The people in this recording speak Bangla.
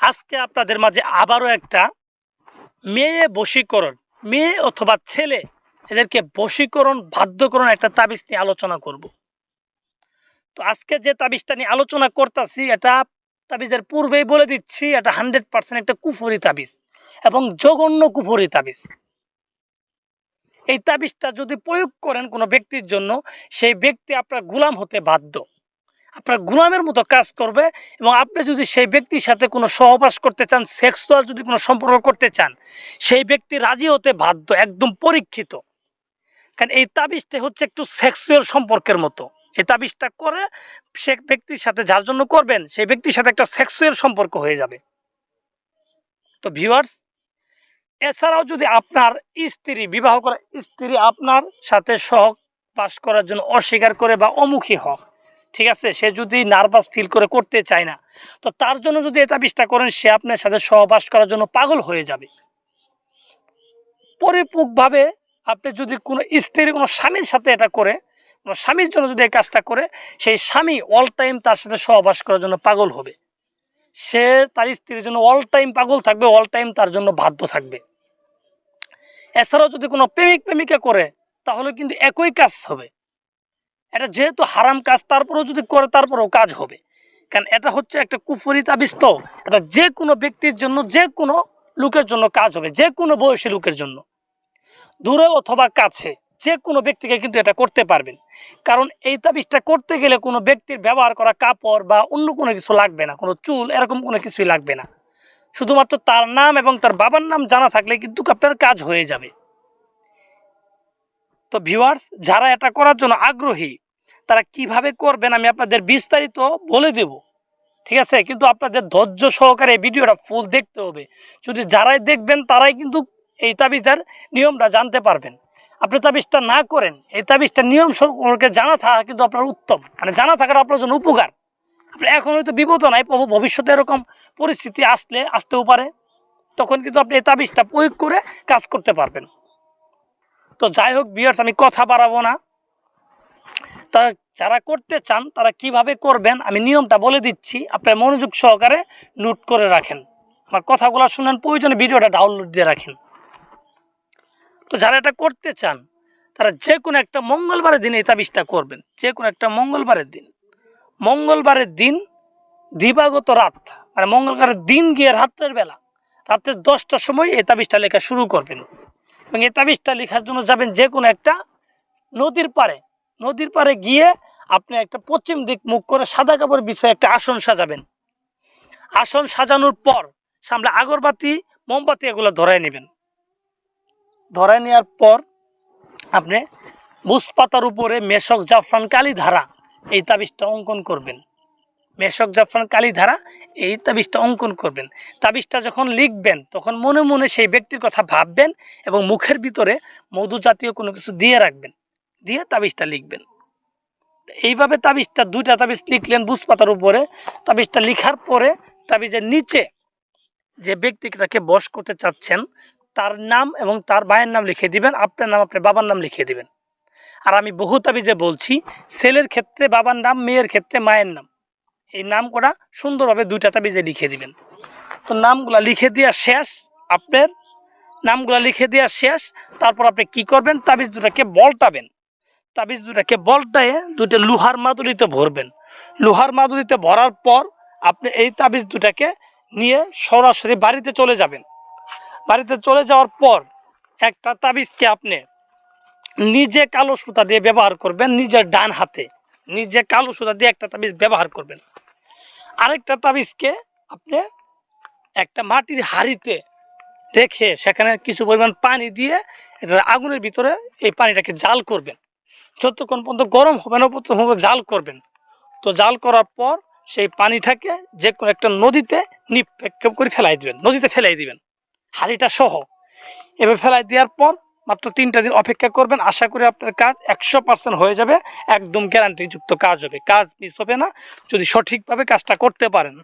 আজকে আপনাদের মাঝে আবারও একটা মেয়ে বশীকরণ, মেয়ে অথবা ছেলে, এদেরকে বশীকরণ, বাধ্যকরণ একটা তাবিজ নিয়ে আলোচনা করব। তো আজকে যে তাবিজটা নিয়ে আলোচনা করতেছি, এটা তাবিজের পূর্বেই বলে দিচ্ছি, এটা হান্ড্রেড পার্সেন্ট একটা কুফরি তাবিজ এবং জঘন্য কুফরি তাবিজ। এই তাবিজটা যদি প্রয়োগ করেন কোনো ব্যক্তির জন্য, সেই ব্যক্তি আপনার গুলাম হতে বাধ্য। আপনার গুলামের মতো কাজ করবে এবং আপনি যদি সেই ব্যক্তির সাথে কোনো সহবাস করতে চান সেক্সুয়াল যদি কোনো সম্পর্ক করতে চান, সেই ব্যক্তি রাজি হতে বাধ্য, একদম পরীক্ষিত। কারণ এই তাবিজটা হচ্ছে একটু সেক্সুয়াল সম্পর্কের মতো। এই তাবিজটা করে সে ব্যক্তির সাথে যার জন্য করবেন, সেই ব্যক্তির সাথে একটা সেক্সুয়াল সম্পর্ক হয়ে যাবে। তো ভিউয়ার্স এছাড়াও যদি আপনার স্ত্রী, বিবাহ করা স্ত্রী আপনার সাথে সহবাস করার জন্য অস্বীকার করে বা অমুখী হয় ঠিক আছে? সে যদি নার্ভাস ফিল করে করতে চায় না, তো তার জন্য যদি এটা বিষ্ঠা করেন, সে আপনার সাথে সহবাস করার জন্য পাগল হয়ে যাবে। পরিপূর্ণভাবে আপনি যদি কোনো স্ত্রীর কোনো স্বামীর সাথে এটা করে কোনো স্বামীর জন্য যদি এই কাজটা করে সেই স্বামী অল টাইম তার সাথে সহবাস করার জন্য পাগল হবে। সে তার স্ত্রীর জন্য অল টাইম পাগল থাকবে অল টাইম তার জন্য বাধ্য থাকবে। এছাড়াও যদি কোনো প্রেমিক প্রেমিকা করে, তাহলে কিন্তু একই কাজ হবে। এটা যেহেতু হারাম কাজ, তারপরেও যদি করে, তারপরেও কাজ হবে। কারণ এটা হচ্ছে একটা কুফরি তাবিজ এটা যে কোনো ব্যক্তির জন্য যে কোনো লোকের জন্য কাজ হবে যে কোনো বয়সী লোকের জন্য। দূরে অথবা কাছে যে কোনো ব্যক্তিকে কিন্তু এটা করতে পারবেন। কারণ এই তাবিজটা করতে গেলে কোনো ব্যক্তির ব্যবহার করা কাপড় বা অন্য কোনো কিছু লাগবে না, কোনো চুল, এরকম কোনো কিছুই লাগবে না। শুধুমাত্র তার নাম এবং তার বাবার নাম জানা থাকলে কিন্তু আপনার কাজ হয়ে যাবে। তো ভিউয়ার্স যারা এটা করার জন্য আগ্রহী তারা কীভাবে করবেন আমি আপনাদের বিস্তারিত বলে দেব। ঠিক আছে? কিন্তু আপনাদের ধৈর্য সহকারে এই ভিডিওটা ফুল দেখতে হবে। যদি যারাই দেখবেন, তারাই কিন্তু এই তাবিজের নিয়মটা জানতে পারবেন। আপনি তাবিজটা না করেন, এই তাবিজটা নিয়ম সম্পর্কে জানা থাকা কিন্তু আপনার উত্তম। মানে জানা থাকাটা আপনার জন্য উপকার। আপনি এখন হয়তো বিপদ নাই ভবিষ্যতে এরকম পরিস্থিতি আসলে, আসতেও পারে। তখন কিন্তু আপনি এই তাবিজটা প্রয়োগ করে কাজ করতে পারবেন। তো যাই হোক বিয়ার্স আমি কথা বাড়াবো না। তা যারা করতে চান, তারা কীভাবে করবেন, আমি নিয়মটা বলে দিচ্ছি। আপনার মনোযোগ সহকারে নোট করে রাখেন। আমার কথাগুলো শুনেন, প্রয়োজনে ভিডিওটা ডাউনলোড দিয়ে রাখেন। তো যারা এটা করতে চান, তারা যে কোনো একটা মঙ্গলবারের দিন এই তাবিজটা করবেন। যে কোনো একটা মঙ্গলবারের দিন। মঙ্গলবারের দিন, দিবাগত রাত মানে মঙ্গলবারের দিন গিয়ে রাত্রের বেলা, রাত্রের দশটার সময় এই তাবিজটা লেখা শুরু করবেন। এবং এই তাবিজটা লেখার জন্য যাবেন যে কোনো একটা নদীর পাড়ে। নদীর পাড়ে গিয়ে আপনি একটা পশ্চিম দিক মুখ করে সাদা কাপড় বিছায় একটা আসন সাজাবেন। আসন সাজানোর পর সামনে আগরবাতি, মোমবাতি এগুলো ধরায় নেবেন। ধরায় নেওয়ার পর আপনি বুস পাতার উপরে মেশক জাফরান কালী ধারা এই তাবিজটা অঙ্কন করবেন। মেশক জাফরান কালী ধারা এই তাবিজটা অঙ্কন করবেন। তাবিজটা যখন লিখবেন, তখন মনে মনে সেই ব্যক্তির কথা ভাববেন এবং মুখের ভিতরে মধু জাতীয় কোনো কিছু দিয়ে রাখবেন। দিয়ে তাবিজটা লিখবেন। এইভাবে তাবিজটা দুইটা তাবিজ লিখলেন বুস পাতার উপরে। তাবিজটা লিখার পরে তাবিজের নিচে যে ব্যক্তিটাকে বশ করতে চাচ্ছেন, তার নাম এবং তার ভাইয়ের নাম লিখে দিবেন, আপনার নাম, আপনার বাবার নাম লিখে দিবেন। আর আমি বহু তাবিজে বলছি, ছেলের ক্ষেত্রে বাবার নাম, মেয়ের ক্ষেত্রে মায়ের নাম। এই নাম করা সুন্দরভাবে দুইটা তাবিজে লিখে দিবেন। তো নামগুলা লিখে দেওয়া শেষ, আপনার নামগুলা লিখে দেওয়া শেষ। তারপর আপনি কি করবেন? তাবিজ দুটাকে বলটাবেন। তাবিজ দুটাকে বলটায়ে দুটো লোহার মাদুরিতে ভরবেন। লোহার মাদুরিতে ভরার পর আপনি এই তাবিজ দুটাকে নিয়ে সরাসরি বাড়িতে চলে যাবেন। বাড়িতে চলে যাওয়ার পর একটা তাবিজকে আপনি নিজে কালো সুতা দিয়ে ব্যবহার করবেন, নিজের ডান হাতে। নিজে কালো সুতা দিয়ে একটা তাবিজ ব্যবহার করবেন। আরেকটা তাবিজকে আপনি একটা মাটির হাড়িতে রেখে সেখানে কিছু পরিমাণ পানি দিয়ে আগুনের ভিতরে এই পানিটাকে জাল করবেন। যতক্ষণ পর্যন্ত গরম হবে না পর্যন্ত জাল করবেন। তো জাল করার পর সেই পানিটাকে যে কোনো একটা নদীতে নিক্ষেপ করে ফেলাই দিবেন, নদীতে ফেলাই দিবেন। হাঁড়িটা সহ। এভাবে ফেলাই দেওয়ার পর মাত্র তিনটা দিন অপেক্ষা করবেন। আশা করি আপনার কাজ একশো পার্সেন্ট হয়ে যাবে। একদম গ্যারান্টিযুক্ত কাজ হবে। কাজ মিস হবে না। যদি সঠিকভাবে কাজটা করতে পারেন।